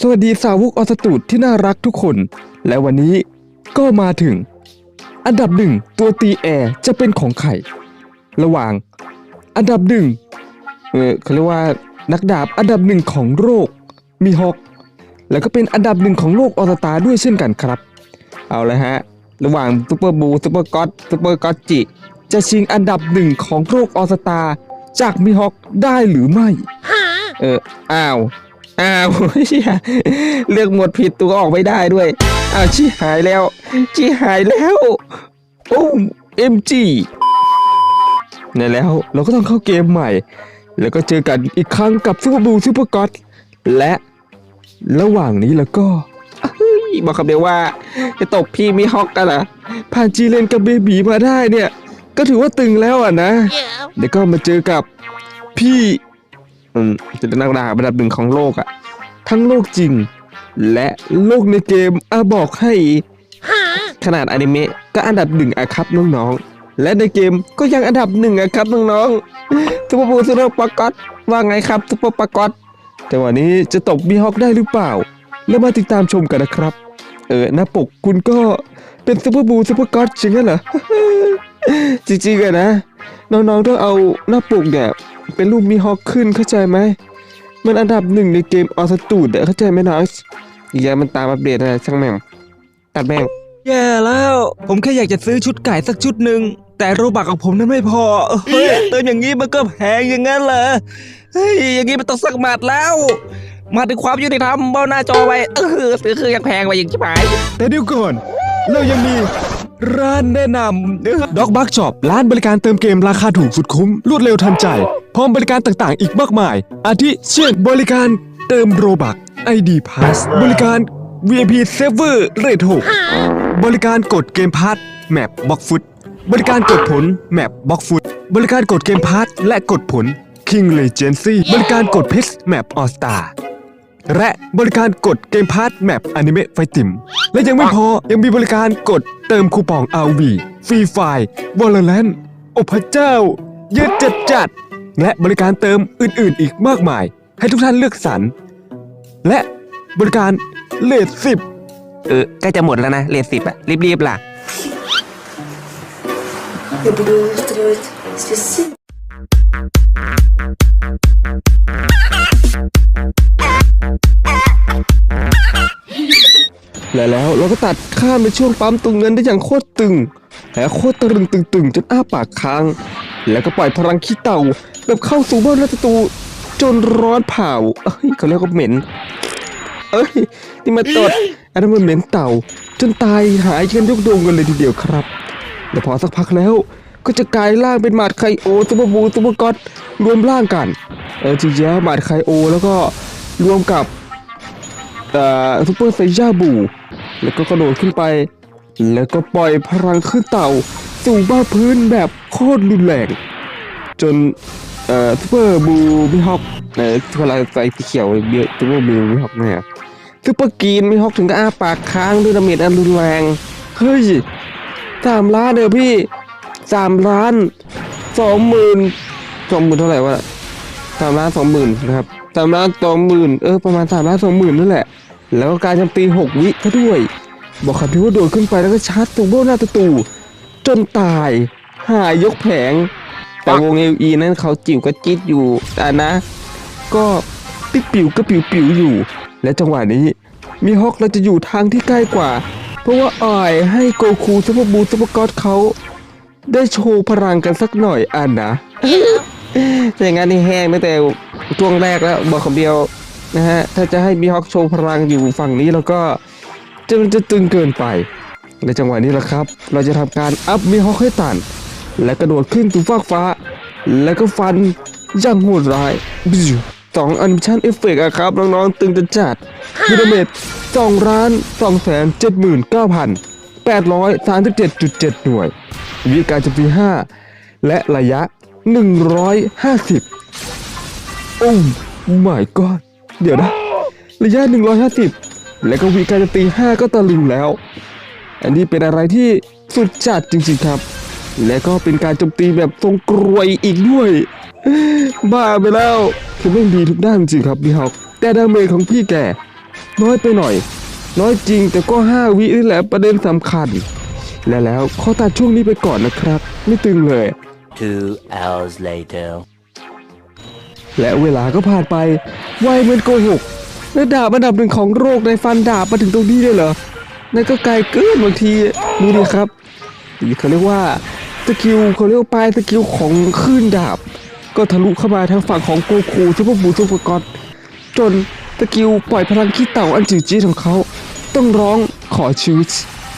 สวัสดีสาวกออสตูดที่น่ารักทุกคน และวันนี้ก็มาถึง อันดับหนึ่งตัวตีแอร์จะเป็นของใครระหว่าง อันดับหนึ่งเออเขาเรียกว่านักดาบอันดับหนึ่งของโลกมีฮอกแล้วก็เป็นอันดับหนึ่งของโลกออสตาด้วยเช่นกันครับ เอาเลยฮะ ระหว่างซูเปอร์บูซูเปอร์ก็อตซูเปอร์ก็อตจิจะชิงอันดับหนึ่งของโลกออสตาจากมีฮอกได้หรือไม่ เอออ้าว อ้าวเชี่ยเลือกหมวดผิดตัวออกไม่ได้ด้วย อ้าวชี้หายแล้ว ชี้หายแล้ว โอ้เอ็มจีเนี่ยแล้วเราก็ต้องเข้าเกมใหม่ แล้วก็เจอกันอีกครั้งกับซูเปอร์บูซูเปอร์ก็อตและระหว่างนี้แล้วก็เฮ้ยบอกคำเดียวว่าจะตกพี่มีฮอกกันเหรอผ่านจีเลนกับเบบีมาได้เนี่ย ก็ถือว่าตึงแล้วอะนะ เดี๋ยวก็มาเจอกับพี่อืม จะเป็นนักดาบอันดับหนึ่งของโลกอะทั้งโลกจริง และโลกในเกมอะบอกให้ ขนาดอนิเมะก็อันดับหนึ่งอะครับน้องๆ และในเกมก็ยังอันดับหนึ่งอะครับน้องๆซุปเปอร์บูซุปเปอร์ปากอตว่าไงครับซุปเปอร์ปากอตแต่วันนี้จะตกบีฮอกได้หรือเปล่า แล้วมาติดตามชมกันนะครับ เออหน้าปกคุณก็เป็นซุปเปอร์บูซุปเปอร์ก็อตจริงเหรอจริงๆอะนะ น้องๆต้องเอาหน้าปกเนี่ย เป็นรูปมีฮอกขึ้นเข้าใจไหม มันอันดับหนึ่งในเกมออสตูดอะเข้าใจไหมน้องอีกอย่างมันตามอัปเดตอะไรช่างแม่งตัดแม่งแย่แล้ว ผมแค่อยากจะซื้อชุดไก่สักชุดหนึ่งแต่โรบักของผมนั้นไม่พอเฮ้ยเติมอย่างนี้มันก็แพงอย่างนั้นเหรอเฮ้ยอย่างนี้มันต้องสักหมัดแล้วมาถึงความยุติธรรมเบ้าหน้าจอไว้เออซื้อคือยังแพงไปอย่างชิบหายแต่เดี๋ยวก่อนเรายังมี ร้านแนะนำด็อกบักช็อปร้านบริการเติมเกมราคาถูกสุดคุ้ม รวดเร็วทันใจ พร้อมบริการต่างๆ อีกมากมาย อาทิเช่นบริการเติมโรบัก ID Pass บริการ VIP Server Rate 6บริการกดเกมพาร์ทแมปบ็อกฟุต บริการกดผลแมปบ็อกฟุต บริการกดเกมพาร์ทและกดผล King Legacy บริการกดเพชรแมปออสตา และบริการกดเกมพาร์ทแมปอนิเมะไฟติม และยังไม่พอ ยังมีบริการกดเติมคูปอง RV ฟรีไฟล์วอลเลนโอ้พระเจ้า เยอะจัดจัดๆและบริการเติมอื่นๆอีกมากมาย ให้ทุกท่านเลือกสรร และบริการเลทสิบ เออใกล้จะหมดแล้วนะเลทสิบอะรีบๆล่ะ Я буду устраивать спецы. และแล้วเราก็ตัดข้ามในช่วงปั๊มตุงเงินได้อย่างโคตรตึงและโคตรตรึงตึงๆจนอ้าปากค้าง แล้วก็ปล่อยพลังขี้เต่าแบบเข้าสู่บ้านรัตตูจนร้อนเผาเอ้ยเขาเรียกว่าเหม็น เอ้ยนี่มันตดอันนั้นมันเหม็นเต่า จนตายหายกันยกดวงกันเลยทีเดียวครับแล้วพอสักพักแล้ว ก็จะกลายร่างเป็นหมาดไคโอซุปเปอร์บูซุปเปอร์ก็อตรวมร่างกัน เออจริงๆแล้วหมาดไคโอแล้วก็รวมกับเอ่อซุปเปอร์ไซย่าบู แล้วก็กระโดดขึ้นไป แล้วก็ปล่อยพลังขึ้นเต่าสู่บ้าพื้นแบบโคตรรุนแรงจนเอ่อซุปเปอร์บูมิฮอกเอ่อพลังใสสีเขียวเบียซุปเปอร์บูมิฮอกเนี่ยซุปเปอร์กรีนมิฮอกถึงกับอ้าปากค้างด้วยดาเมจอันรุนแรงเฮ้ยสามล้านเดียวพี่ สามล้านสองหมื่นสองหมื่นเท่าไหร่วะสามล้านสองหมื่นนะครับสามล้านสองหมื่นเออประมาณสามล้านสองหมื่นนั่นแหละ แล้วก็การโจมตีหกวิก็ด้วย บอกครับที่ว่าโดดขึ้นไปแล้วก็ชาร์จตัวโบหน้าตะตูจนตาย หายยกแผง แต่วงเอลีนั้นเขาจิ๋วก็จิ๊ดอยู่แต่นะ ก็ปิ๊ปิวก็ปิวปิวอยู่ และจังหวะนี้ มีฮอกเราจะอยู่ทางที่ใกล้กว่า เพราะว่าอ่อยให้โกคูซุปเปอร์บูซุปเปอร์ก็อดเขา ได้โชว์พลังกันสักหน่อยอันนะแต่อย่างนั้นนี่แห้งตั้งแต่ช่วงแรกแล้วบอกคำเดียวนะฮะถ้าจะให้มีฮอกโชว์พลังอยู่ฝั่งนี้แล้วก็จะมันจะตึงเกินไป ในจังหวะนี้แหละครับ เราจะทำการอัพมีฮอกให้ตัน และกระโดดขึ้นสู่ฟากฟ้า แล้วก็ฟันย่างโหดร้ายสองอนิเมชันเอฟเฟกต์อะครับน้องๆตึงจะจัดยูดาเมจสองล้านสองแสนเจ็ดหมื่นเก้าพัน แปดร้อยสามสิบเจ็ดจุดเจ็ดหน่วย วิการโจมตีห้าและระยะหนึ่งร้อยห้าสิบโอ้ my god เดี๋ยวนะ ระยะ 150 แล้วก็วีการจมตี 5 ก็ตะลึงแล้ว อันนี้เป็นอะไรที่สุดจัดจริงๆครับ และก็เป็นการโจมตีแบบทรงกรวยอีกด้วย บ้าไปแล้วคือไม่ดีทุกด้านจริงครับพี่ฮอกแต่ดาเมจของพี่แกน้อยไปหน่อย น้อยจริงแต่ก็ 5 วินี่แหละประเด็นสำคัญ และแล้วขอตัดช่วงนี้ไปก่อนนะครับ ไม่ตึงเลย Two hours later. และเวลาก็ผ่านไปไวเหมือนโกหกและดาบอันดับหนึ่งของโลกในฟันดาบมาถึงตรงนี้เลยเหรอนั่นก็ไกลเกินบางทีดูดิครับนี่เขาเรียกว่าสกิลเขาเรียกว่าปลายสกิลของคลื่นดาบ ก็ทะลุเข้ามาทางฝั่งของโกคูซุปเปอร์บูซุปเปอร์กอตจนสกิลปล่อยพลังขี้เต่าอันจืดจี๊ดของเขา ต้องร้องขอชีวิต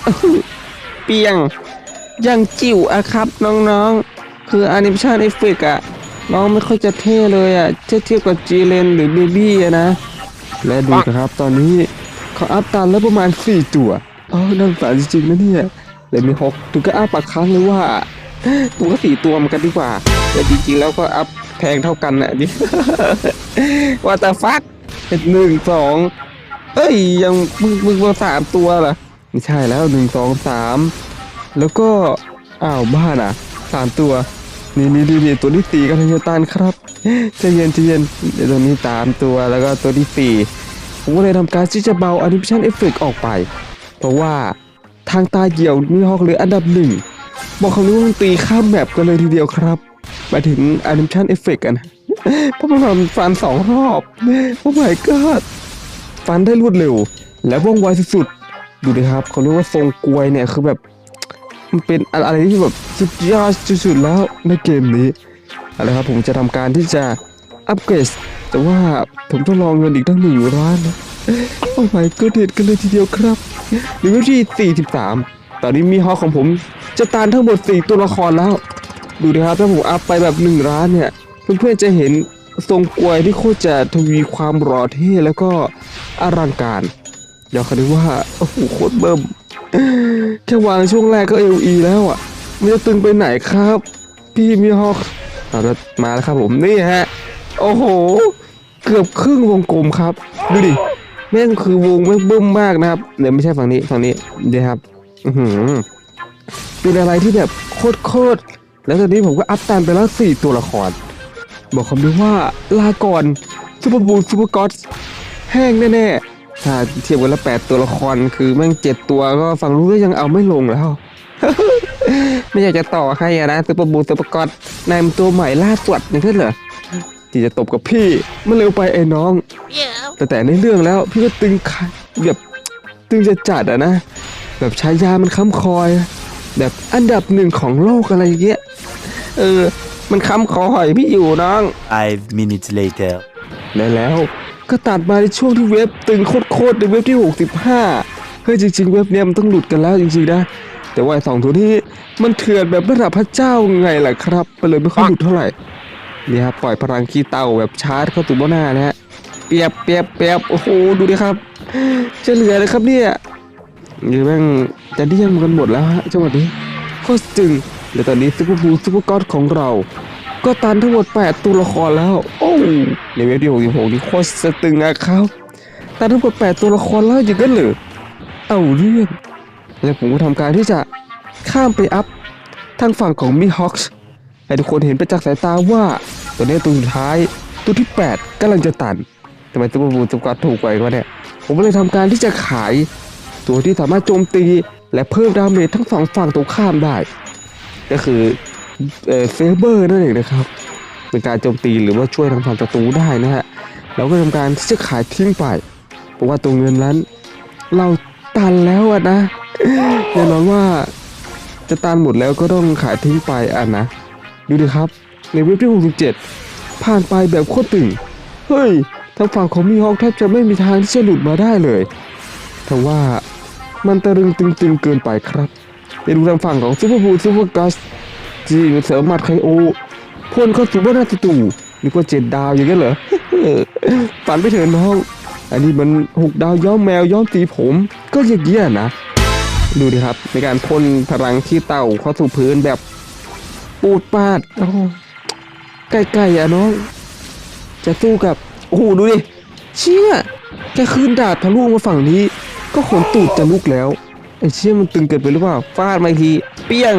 อื้อหือเปียงยังจิ๋วอะครับน้องๆ คือแอนิเมชันเอฟเฟกอะน้องไม่ค่อยจะเท่เลยอะเทียบเทียบกับจีเลนหรือเบบี้อะนะ และดูนะครับ ตอนนี้เขาอัพตันแล้วประมาณ 4 ตัวเออน่าสงสารจริงๆนะเนี่ยเลยมีฮกถึงก็อัพปากค้างเลยว่า ตัวก็สี่ตัวเหมือนกันดีกว่า แต่จริงๆแล้วก็อัพแพงเท่ากันนะดิว่าแต่ฟักเป็นหนึ่งสอง เอ้ยยังมึงมึงมาสามตัวเหรอไม่ใช่แล้วหนึ่งสองสามแล้วก็อ้าวบ้านอะสามตัวนี่นี่นี่นี่ตัวที่สี่กำลังจะตันครับใจเย็นใจเย็นเดี๋ยวตัวนี้สามตัวแล้วก็ตัวที่สี่ผมก็เลยทำการที่จะเบา Animation Effect ออกไป เพราะว่าทางตาเหี่ยวมีฮอกเหลืออันดับหนึ่งบอกคำนี้ว่าตีข้ามแมปกันเลยทีเดียวครับมาถึง Animation Effect กันนะเพราะมันฟันสองรอบโอ้ my god ฟันได้รวดเร็ว และว่องไวสุดๆ ดูดิครับ เขาเรียกว่าทรงกลวยเนี่ยคือแบบ มันเป็นอะไรที่แบบสุดยอดสุดๆแล้วในเกมนี้เอาละครับผมจะทำการที่จะอัปเกรดแต่ว่าผมต้องรองเงินอีกตั้งหนึ่งล้านนะโอ้ไม่ก็เด็ดกันเลยทีเดียวครับหรือว่าที่ 43 ตอนนี้มีฮอของผมจะตานทั้งหมด 4 ตัวละครแล้ว ดูนะครับถ้าผมอัพไปแบบ1ล้านเนี่ย เพื่อนๆจะเห็น ทรงกวยที่โคตรจะทวีความหล่อเท่แล้วก็อลังการเดี๋ยวเขาดูว่าโอ้โหโคตรเบิ่มแค่วางช่วงแรกก็เอลีแล้วอะมันจะตึงไปไหนครับ พี่มีฮอกเอาละมาแล้วครับผมนี่ฮะ โอ้โห เกือบครึ่งวงกลมครับ ดูดิแม่งคือวงแม่งบึ้มมากนะครับ เดี๋ยวไม่ใช่ฝั่งนี้ฝั่งนี้เดี๋ยวครับอือหือเป็นอะไรที่แบบโคตรโคตรแล้วตอนนี้ผมก็อัพตามไปแล้วสี่ตัวละคร บอกคำด้วยว่าลาก่อนซูเปอร์บูลซูเปอร์ก็อดแห้งแน่ๆถ้าเทียบกันแล้วแปดตัวละครคือแม่งเจ็ดตัวก็ฟังรู้ก็ยังเอาไม่ลงแล้ว ไม่อยากจะต่อให้อะนะซูเปอร์บูลซูเปอร์ก็อดนายมันตัวใหม่ล่าสุดอย่างนั้นเหรอที่จะตบกับพี่มันเร็วไปไอ้น้อง แต่แต่ในเรื่องแล้วพี่ก็ตึงขาแบบตึงจะจัดอะนะ แบบใช้ยามันค้ำคอย แบบอันดับหนึ่งของโลกอะไรอย่างเงี้ยเออ มันค้ำคอหอยพี่อยู่น้อง Five minutes later. และแล้วก็ตัดมาในช่วงที่เว็บตึงโคตรๆในเว็บที่ 65 เฮ้ยจริง ๆ เว็บเนี้ยมันต้องหลุดกันแล้วจริงๆนะ แต่ว่าไอ้สองตัวนี้มันเถื่อนแบบระดับพระเจ้าไงล่ะครับมันเลยไม่ค่อยหลุดเท่าไหร่นี่ครับปล่อยพลังขี้เต่าแบบชาร์จเข้าตัวบ้าหน้านะฮะเปียบเปียบเปียบโอ้โหดูดิครับ จะเหลือเลยครับเนี่ยหรือแม่งจะเดี้ยงกันหมดแล้วฮะจังหวะนี้โคตรจึง และตอนนี้ซุปเปอร์บูซุปเปอร์ก็อดของเรา ก็ตันทั้งหมด 8 ตัวละครแล้ว โอ้ในเว็บที่66นี่โคตรสตึงอะครับตันทั้งหมด 8 ตัวละครแล้วอย่างนั้นเหรอเอาเรื่องแล้วผมก็ทำการที่จะข้ามไปอัพทางฝั่งของมีฮอคส์ให้ทุกคนเห็นไปจากสายตาว่าตัวนี้ตัวสุดท้ายตัวที่ 8กำลังจะตันทำไมตัวบูจำกัดถูกกว่าอีกวะเนี่ย ผมก็เลยทำการที่จะขาย ตัวที่สามารถโจมตี และเพิ่มดาเมจทั้งสองฝั่งตรงข้ามได้ ก็คือเซเบอร์นั่นเองนะครับเป็นการโจมตีหรือว่าช่วยทางฝั่งศัตรูได้นะฮะเราก็ทำการที่จะขายทิ้งไปเพราะว่าตัวเงินนั้น เราตันแล้วอะนะแน่นอนว่าจะตันหมดแล้วก็ต้องขายทิ้งไปอะนะดูดิครับในเว็บที่ 67 ผ่านไปแบบโคตรตึงเฮ้ยทางฝั่งของมีฮอกแทบจะไม่มีทางที่จะหลุดมาได้เลยแต่ว่ามันตะรึงตึงๆเกินไปครับ ไปดูทางฝั่งของซูเปอร์บูซูเปอร์กัสที่เสริมหมัดไคโอพ่นเข้าสู่บ้านหน้าศัตรูนึกว่าเจ็ดดาวอย่างนั้นเหรอฝันไปเถอะน้อง อันนี้มันหกดาวย้อมแมวย้อมสีผม ก็อย่างเงี้ยนะ ดูดิครับ ในการพ่นพลังขี้เต่าเข้าสู่พื้นแบบปูดปาดใกล้ๆอะน้อง จะสู้กับ โอ้โหดูดิ เชี่ยแค่คืนดาบทะลุมาฝั่งนี้ ก็ขนตูดจะลุกแล้ว ไอ้เชี่ยมันตึงเกินไปหรือเปล่าฟาดมาอีกทีเปี้ยง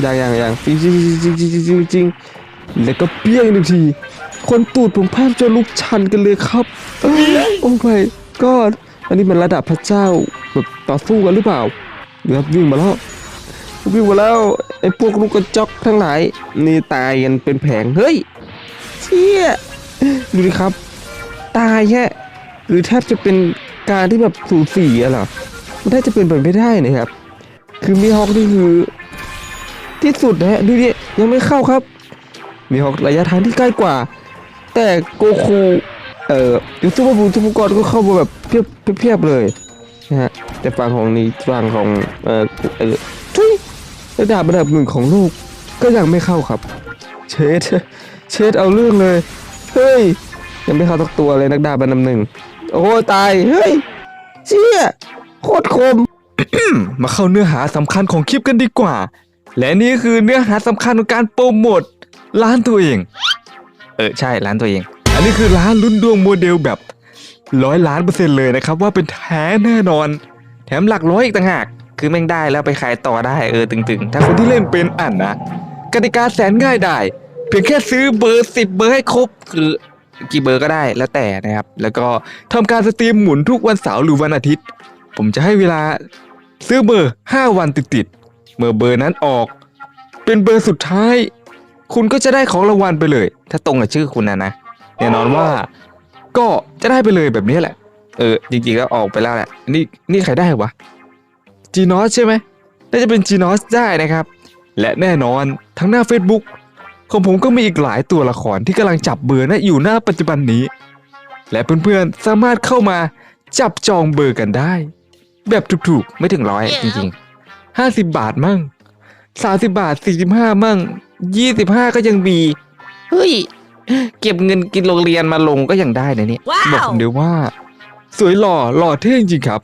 อย่างอย่างอย่างจริงจริงจริงจริงจริงจริงแล้วก็เปี้ยงหนึ่งที คนตูดผมแทบจะลุกชันกันเลยครับโอ้ my god อันนี้มันระดับพระเจ้าแบบต่อสู้กันหรือเปล่าเดี๋ยววิ่งมาแล้ววิ่งมาแล้วไอ้พวกลูกกระจอกทั้งหลายนี่ตายกันเป็นแผงเฮ้ยเชี่ยดูดิครับ ตายแค่หรือแทบจะเป็นการที่แบบสูสีอะเหรอ นแทบจะเป็นไปไม่ได้นะครับ คือมีฮอกนี่คือ ที่สุดนะฮะดูดิยังไม่เข้าครับ มีฮอกระยะทางที่ใกล้กว่า แต่โกคูเอ่อยูซูเปอร์บูทูปกรก็เข้ามาแบบเพียบเพียบเลยนะฮะแต่ฝั่งของนี้ฝั่งของเอ่อเอทุยระดับระดับหนึ่งของโลกก็ยังไม่เข้าครับ เชดเชดเอาเรื่องเลย เฮ้ยยังไม่เข้าสักตัวเลยนักดาบอันดับหนึ่งโอ้โหตาย เฮ้ยเชี่ย ตรคม มาเข้าเนื้อหาสำคัญของคลิปกันดีกว่า และนี่คือเนื้อหาสำคัญของการโปรโมทร้านตัวเอง เออใช่ร้านตัวเอง อันนี้คือร้านลุ้นดวงโมเดลแบบร้อยล้านเปอร์เซ็นต์เลยนะครับว่าเป็นแท้แน่นอน แถมหลักร้อยอีกต่างหาก คือแม่งได้แล้วไปขายต่อได้เออตึงๆ ถ้าคนที่เล่นเป็นอ่านนะกติกาแสนง่ายได้ เพียงแค่ซื้อเบอร์สิบเบอร์ให้ครบคือกี่เบอร์ก็ได้แล้วแต่นะครับ แล้วก็ทำการสตรีมหมุนทุกวันเสาร์หรือวันอาทิตย์ ผมจะให้เวลาซื้อเบอร์ 5 วันติดๆ เมื่อเบอร์นั้นออก เป็นเบอร์สุดท้าย คุณก็จะได้ของรางวัลไปเลย ถ้าตรงกับชื่อคุณนะนะแน่นอนว่าก็จะได้ไปเลยแบบนี้แหละ เออ จริงๆก็ออกไปแล้วแหละ นี่นี่ใครได้วะจีนอสใช่ไหมน่าจะเป็นจีนอสได้นะครับ และแน่นอนทั้งหน้า Facebook ของผมก็มีอีกหลายตัวละครที่กำลังจับเบอร์นะอยู่หน้าปัจจุบันนี้ และเพื่อนๆสามารถเข้ามาจับจองเบอร์กันได้ แบบถูกๆ ไม่ถึงร้อยจริงๆห้าสิบบาทมั่งสาสิบาทสี่สิบห้ามั่งยี่สิบห้าก็ยังมีเฮ้ย เก็บเงินกินโรงเรียนมาลงก็ยังได้นะเนี่ยว้าวบอกผมเดี๋ยวว่า สวยหล่อหล่อเท่จริงๆครับ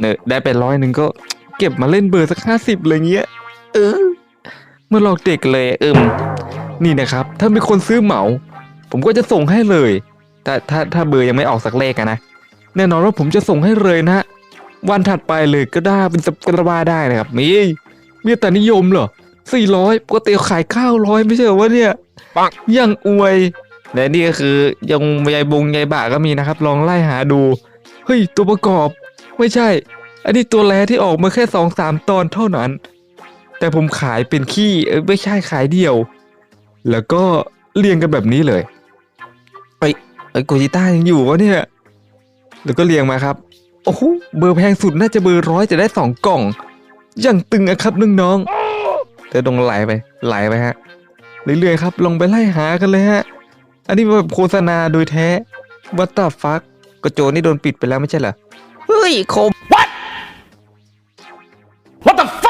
เนี่ยได้ไปร้อยหนึ่งก็ เก็บมาเล่นเบอร์สักห้าสิบอะไรเงี้ย เออเมื่อหลอกเด็กเลยเอิมนี่นะครับ ถ้ามีคนซื้อเหมา ผมก็จะส่งให้เลย แต่ถ้าถ้าเบอร์ยังไม่ออกสักเลขอะนะแน่นอนว่าผมจะส่งให้เลยนะ วันถัดไปเลยก็ได้เป็นสกระบาได้นะครับมีมีแต่นิยมเหรอสี่ร้อยปกติขายเก้าร้อยไม่ใช่เหรอวะเนี่ยปังยังอวยและนี่ก็คือยังยายบงยายบ่าก็มีนะครับ ลองไล่หาดูเฮ้ยตัวประกอบ ไม่ใช่ อันนี้ตัวแรที่ออกมาแค่สองสามตอนเท่านั้น แต่ผมขายเป็นขี้เอ้ยไม่ใช่ขายเดียว แล้วก็เรียงกันแบบนี้เลยเอ้ยเอ้ยโกจิต้ายังอยู่วะเนี่ยแล้วก็เรียงมาครับ โอ้โหเบอร์แพงสุดน่าจะเบอร์ร้อยจะได้สองกล่องยังตึงอะครับน้องๆเธอตรงไหลไปไหลไปฮะเรื่อยๆครับ ลงไปไล่หากันเลยฮะ อันนี้แบบโฆษณาโดยแท้วัตตาฟักกระโจนนี่โดนปิดไปแล้วไม่ใช่เหรอ เฮ้ยคม What